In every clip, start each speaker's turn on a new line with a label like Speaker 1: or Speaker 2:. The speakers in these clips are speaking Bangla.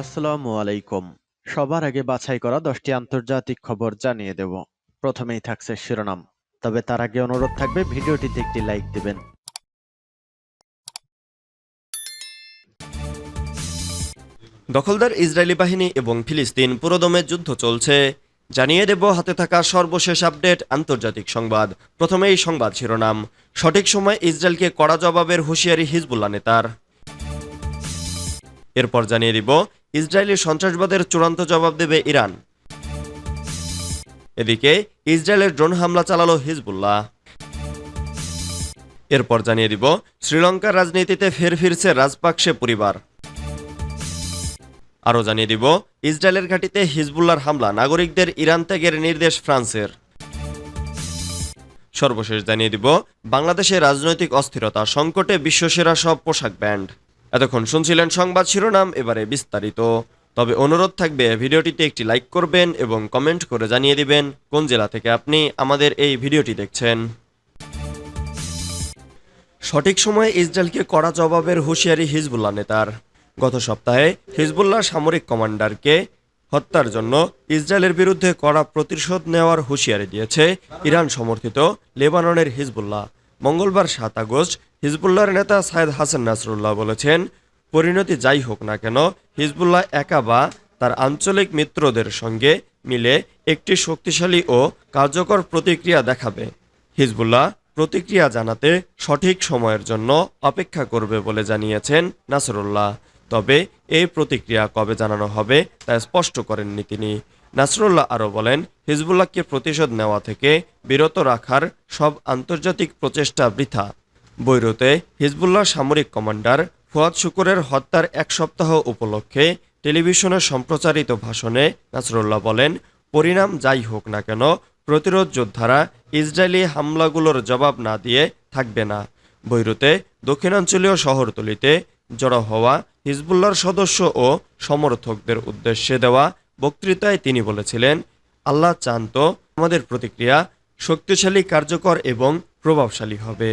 Speaker 1: আসসালামু আলাইকুম। সবার আগে বাছাই করা দশটি আন্তর্জাতিক খবর জানিয়ে দেব। প্রথমেই থাকছে শিরোনাম। তবে তার আগে অনুরোধ থাকবে, ভিডিওটিতে একটি লাইক দিবেন।
Speaker 2: দখলদার ইসরায়েলি বাহিনী এবং ফিলিস্তিন পুরোদমে যুদ্ধ চলছে। জানিয়ে দেব, হাতে থাকা সর্বশেষ আপডেট, আন্তর্জাতিক সংবাদ। প্রথমেই সংবাদ শিরোনাম। সঠিক সময় ইসরায়েলকে কড়া জবাবের হুঁশিয়ারি হিজবুল্লাহ নেতার। এরপর জানিয়ে দিব, ইসরায়েলি সন্ত্রাসবাদের চূড়ান্ত জবাব দেবে ইরান। এদিকে, ইসরায়েলের ড্রোন হামলা চালালো হিজবুল্লাহ। এরপর জানিয়ে দিব, শ্রীলঙ্কার রাজনীতিতে ফের ফিরছে রাজপাকসে পরিবার। আরও জানিয়ে দিব, ইসরায়েলের ঘাঁটিতে হিজবুল্লার হামলা, নাগরিকদের ইরান ত্যাগের নির্দেশ ফ্রান্সের। সর্বশেষ জানিয়ে দিব, বাংলাদেশে রাজনৈতিক অস্থিরতা, সংকটে বিশ্বসেরা সব পোশাক ব্যান্ড। এতক্ষণ শুনছিলেন সংবাদ শিরোনাম, এবারে বিস্তারিত। তবে অনুরোধ থাকবে, ভিডিওটিতে একটি লাইক করবেন এবং কমেন্ট করে জানিয়ে দিবেন কোন জেলা থেকে আপনি আমাদের এই ভিডিওটি দেখছেন। সঠিক সময়ে ইসরায়েলকে কড়া জবাবের হুঁশিয়ারি হিজবুল্লাহ নেতার। গত সপ্তাহে হিজবুল্লাহ সামরিক কমান্ডারকে হত্যার জন্য ইসরায়েলের বিরুদ্ধে কড়া প্রতিশোধ নেওয়ার হুঁশিয়ারি দিয়েছে ইরান সমর্থিত লেবাননের হিজবুল্লাহ। মঙ্গলবার সাত আগস্ট হিজবুল্লাহর নেতা সায়েদ হাসান নাসরুল্লাহ বলেছেন, পরিণতি যাই হোক না কেন, হিজবুল্লাহ একা বা তার আঞ্চলিক মিত্রদের সঙ্গে মিলে একটি শক্তিশালী ও কার্যকর প্রতিক্রিয়া দেখাবে। হিজবুল্লাহ প্রতিক্রিয়া জানাতে সঠিক সময়ের জন্য অপেক্ষা করবে বলে জানিয়েছেন নাসরুল্লাহ। তবে এই প্রতিক্রিয়া কবে জানানো হবে তা স্পষ্ট করেননি তিনি। নাসরুল্লাহ আরও বলেন, হিজবুল্লাহকে প্রতিশোধ নেওয়া থেকে বিরত রাখার সব আন্তর্জাতিক প্রচেষ্টা বৃথা। বৈরুতে হিজবুল্লাহ সামরিক কমান্ডার ফুয়াদ শুকুরের হত্যার এক সপ্তাহ উপলক্ষে টেলিভিশনে সম্প্রচারিত ভাষণে নাসরুল্লাহ বলেন, পরিণাম যাই হোক না কেন, প্রতিরোধ যোদ্ধারা ইসরায়েলি হামলাগুলোর জবাব না দিয়ে থাকবে না। বৈরুতে দক্ষিণাঞ্চলীয় শহরতলিতে জড়ো হওয়া হিজবুল্লাহর সদস্য ও সমর্থকদের উদ্দেশ্যে দেওয়া বক্তৃতায় তিনি বলেছিলেন, আল্লাহ চান তো আমাদের প্রতিক্রিয়া শক্তিশালী, কার্যকর এবং প্রভাবশালী হবে।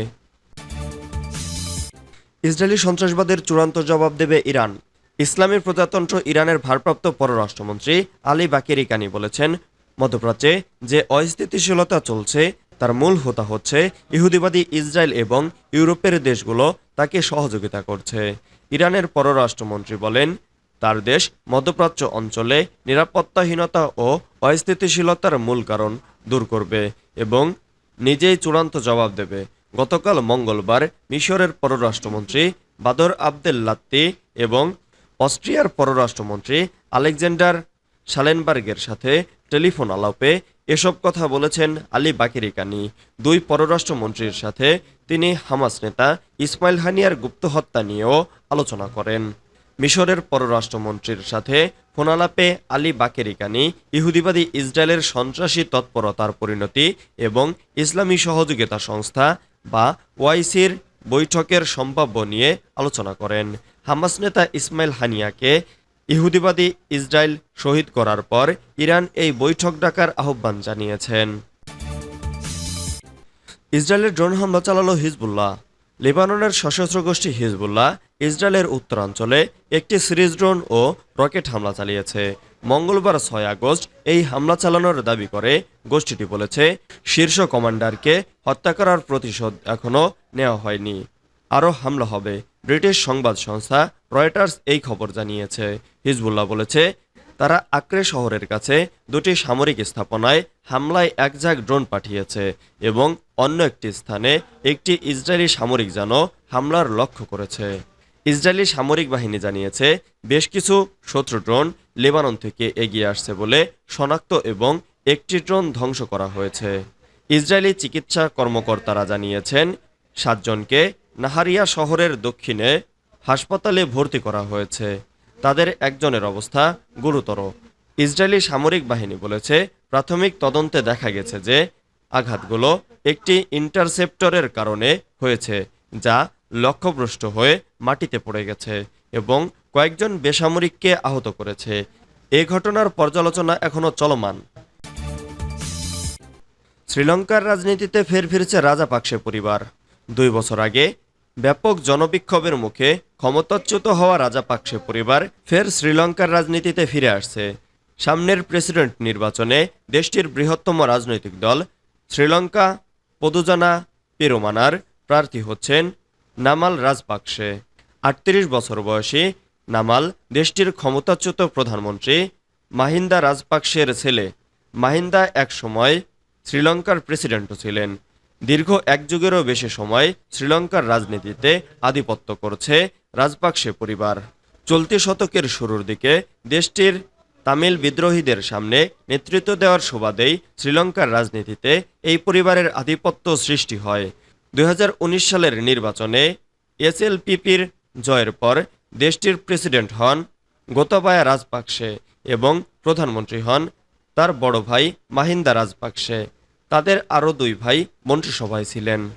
Speaker 2: ইসরায়েলি সন্ত্রাসবাদের চূড়ান্ত জবাব দেবে ইরান। ইসলামী প্রজাতন্ত্র ইরানের ভারপ্রাপ্ত পররাষ্ট্রমন্ত্রী আলী বাকেরি কানি বলেছেন, মধ্যপ্রাচ্যে যে অস্থিতিশীলতা চলছে, তার মূল হোতা হচ্ছে ইহুদিবাদী ইসরায়েল এবং ইউরোপের দেশগুলো তাকে সহযোগিতা করছে। ইরানের পররাষ্ট্রমন্ত্রী বলেন, তার দেশ মধ্যপ্রাচ্য অঞ্চলে নিরাপত্তাহীনতা ও অস্থিতিশীলতার মূল কারণ দূর করবে এবং নিজেই চূড়ান্ত জবাব দেবে। গতকাল মঙ্গলবার মিশরের পররাষ্ট্রমন্ত্রী বাদর আবদেল লাত্তি এবং অস্ট্রিয়ার পররাষ্ট্রমন্ত্রী আলেকজান্ডার শালেনবার্গের সাথে টেলিফোন আলাপে এসব কথা বলেছেন আলী বাকিরি কানি। দুই পররাষ্ট্রমন্ত্রীর সাথে তিনি হামাস নেতা ইসমাইল হানিয়ার গুপ্ত হত্যা নিয়েও আলোচনা করেন। মিশরের পররাষ্ট্রমন্ত্রীর সাথে ফোনালাপে আলী বাকেরি কানি ইহুদিবাদী ইসরায়েলের সন্ত্রাসী তৎপরতার পরিণতি এবং ইসলামী সহযোগিতা সংস্থা বা ওয়াইসির বৈঠকের সম্ভাব্য নিয়ে আলোচনা করেন। হামাস নেতা ইসমাইল হানিয়াকে ইহুদিবাদী ইসরায়েল শহীদ করার পর ইরান এই বৈঠক ডাকার আহ্বান জানিয়েছেন। ইসরায়েলের ড্রোন হামলা চালালো হিজবুল্লাহ। লেবাননের সশস্ত্র গোষ্ঠী হিজবুল্লাহ ইসরায়েলের উত্তরাঞ্চলে একটি সিরিজ ড্রোন ও রকেট হামলা চালিয়েছে। মঙ্গলবার ছয় আগস্ট এই হামলা চালানোর দাবি করে, গোষ্ঠীটি বলেছে, শীর্ষ কমান্ডারকে হত্যা করার প্রতিশোধ এখনও নেওয়া হয়নি। আরও হামলা হবে, ব্রিটিশ সংবাদ সংস্থা রয়টার্স এই খবর জানিয়েছে। হিজবুল্লাহ বলেছে, তারা আক্রে শহরের কাছে দুটি সামরিক স্থাপনায় হামলায় এক ঝাঁক ড্রোন পাঠিয়েছে এবং অন্য একটি স্থানে একটি ইসরায়েলি সামরিক যান হামলার লক্ষ্য করেছে। ইসরায়েলি সামরিক বাহিনী জানিয়েছে, বেশ কিছু শত্রু ড্রোন লেবানন থেকে এগিয়ে আসছে বলে শনাক্ত এবং একটি ড্রোন ধ্বংস করা হয়েছে। ইসরায়েলি চিকিৎসা কর্মকর্তারা জানিয়েছেন, সাতজনকে নাহারিয়া শহরের দক্ষিণে হাসপাতালে ভর্তি করা হয়েছে। তাদের একজনের অবস্থা গুরুতর। ইসরায়েলি সামরিক বাহিনী বলেছে, প্রাথমিক তদন্তে দেখা গেছে যে আঘাতগুলো একটি ইন্টারসেপ্টরের কারণে হয়েছে, যা লক্ষ্যভ্রষ্ট হয়ে মাটিতে পড়ে গেছে এবং কয়েকজন বেসামরিককে আহত করেছে। এ ঘটনার পর্যালোচনা এখনও চলমান। শ্রীলঙ্কার রাজনীতিতে ফের ফিরেছে রাজাপাকসে পরিবার। দুই বছর আগে ব্যাপক জনবিক্ষোভের মুখে ক্ষমতাচ্যুত হওয়া রাজাপাকসে পরিবার ফের শ্রীলঙ্কার রাজনীতিতে ফিরে আসছে। সামনের প্রেসিডেন্ট নির্বাচনে দেশটির বৃহত্তম রাজনৈতিক দল শ্রীলঙ্কা, পদুজানা, পেরোমানার প্রার্থী হচ্ছেন নামাল রাজপাকসে। আটত্রিশ বছর বয়সী নামাল দেশটির ক্ষমতাচ্যুত প্রধানমন্ত্রী, মাহিন্দা রাজপাকসের ছেলে। মাহিন্দা এক সময় শ্রীলঙ্কার প্রেসিডেন্টও ছিলেন। দীর্ঘ এক যুগেরও বেশি সময় শ্রীলঙ্কার রাজনীতিতে আধিপত্য করছে রাজপাকসে পরিবার। চলতি শতকের শুরুর দিকে দেশটির তামিল বিদ্রোহীদের সামনে নেতৃত্ব দেওয়ার সুবাদেই শ্রীলঙ্কার রাজনীতিতে এই পরিবারের আধিপত্য সৃষ্টি হয়। উনিশ সালের নির্বাচনে এসএলপিপির জয়ের পর দেশটির প্রেসিডেন্ট হন গোতাবায়া রাজপাকসে এবং প্রধানমন্ত্রী হন তার বড় ভাই মাহিন্দা রাজপাকসে। তাদের আরও দুই ভাই মন্ত্রিসভায় ছিলেন।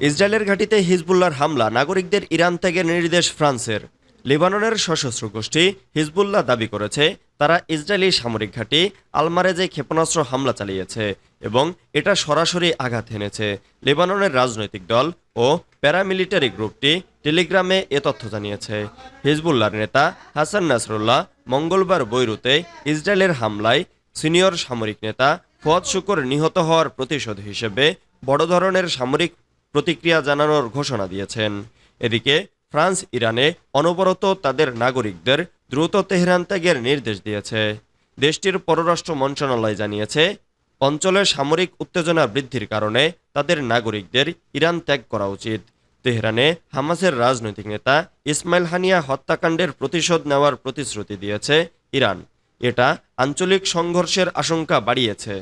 Speaker 2: ইসরায়েলের ঘাঁটিতে হিজবুল্লাহর হামলা, নাগরিকদের ইরান ত্যাগের নির্দেশ ফ্রান্সের। লেবাননের সশস্ত্র গোষ্ঠী হিজবুল্লাহ দাবি করেছে, তারা ইসরায়েলি সামরিক ঘাঁটি আলমারেজে ক্ষেপণাস্ত্র হামলা চালিয়েছে এবং এটা সরাসরি আঘাত হেনেছে লেবাননের রাজনৈতিক দল ও প্যারামিলিটারি গ্রুপটি টেলিগ্রামে এ তথ্য জানিয়েছে। হিজবুল্লাহর নেতা হাসান নাসরুল্লাহ মঙ্গলবার বৈরুতে ইসরায়েলের হামলায় সিনিয়র সামরিক নেতা ফুয়াদ শুকর নিহত হওয়ার প্রতিশোধ হিসেবে বড় ধরনের সামরিক প্রতিক্রিয়া জানানোর ঘোষণা দিয়েছেন। এদিকে ফ্রান্স, ইরানে অনবরত তাদের নাগরিকদের দ্রুত তেহরান ত্যাগের নির্দেশ দিয়েছে। দেশটির পররাষ্ট্র মন্ত্রণালয় জানিয়েছে অঞ্চলে সামরিক উত্তেজনা বৃদ্ধির কারণে তাদের নাগরিকদের ইরান ত্যাগ করা উচিত। তেহরানে হামাসের রাজনৈতিক নেতা ইসমাইল হানিয়া হত্যাকাণ্ডের প্রতিশোধ নেওয়ার প্রতিশ্রুতি দিয়েছে ইরান। এটা আঞ্চলিক সংঘর্ষের আশঙ্কা বাড়িয়েছে।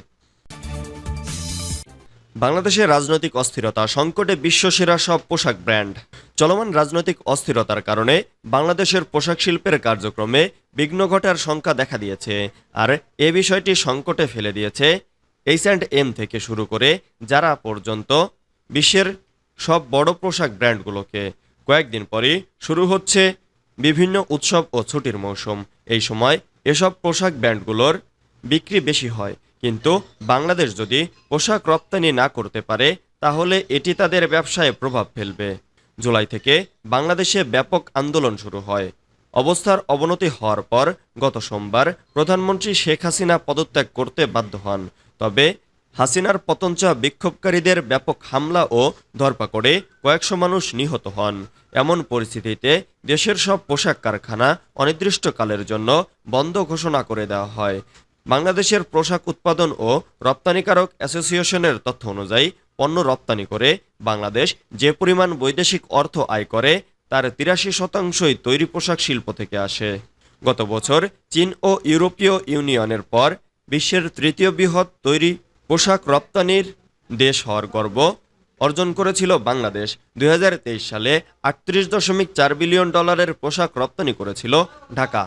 Speaker 2: বাংলাদেশের রাজনৈতিক অস্থিরতা, সংকটে বিশ্বসেরা সব পোশাক ব্র্যান্ড। চলমান রাজনৈতিক অস্থিরতার কারণে বাংলাদেশের পোশাক শিল্পের কার্যক্রমে বিঘ্ন ঘটার সংখ্যা দেখা দিয়েছে। আর এ বিষয়টি সংকটে ফেলে দিয়েছে এইচ অ্যান্ড এম থেকে শুরু করে যারা পর্যন্ত বিশ্বের সব বড় পোশাক ব্র্যান্ডগুলোকে কয়েকদিন পরই শুরু হচ্ছে বিভিন্ন উৎসব ও ছুটির মৌসুম। এই সময় এসব পোশাক ব্র্যান্ডগুলোর বিক্রি বেশি হয়। কিন্তু বাংলাদেশ যদি পোশাক রপ্তানি না করতে পারে, তাহলে এটি তাদের ব্যবসায় প্রভাব ফেলবে। জুলাই থেকে বাংলাদেশে ব্যাপক আন্দোলন শুরু হয়। অবস্থার অবনতি হওয়ার পর গত সোমবার প্রধানমন্ত্রী শেখ হাসিনা পদত্যাগ করতে বাধ্য হন। তবে হাসিনার পতঞ্চা বিক্ষোভকারীদের ব্যাপক হামলা ও ধরপাকড়ে কয়েকশো মানুষ নিহত হন। এমন পরিস্থিতিতে দেশের সব পোশাক কারখানা অনির্দিষ্টকালের জন্য বন্ধ ঘোষণা করে দেওয়া হয়। বাংলাদেশের পোশাক উৎপাদন ও রপ্তানিকারক অ্যাসোসিয়েশনের তথ্য অনুযায়ী, পণ্য রপ্তানি করে বাংলাদেশ যে পরিমাণ বৈদেশিক অর্থ আয় করে, তার তিরাশি শতাংশই তৈরি পোশাক শিল্প থেকে আসে। গত বছর চীন ও ইউরোপীয় ইউনিয়নের পর বিশ্বের তৃতীয় বৃহৎ তৈরি পোশাক রপ্তানির দেশ হওয়ার গর্ব অর্জন করেছিল বাংলাদেশ। দু হাজার তেইশ সালে আটত্রিশ দশমিক চার বিলিয়ন ডলারের পোশাক রপ্তানি করেছিল ঢাকা।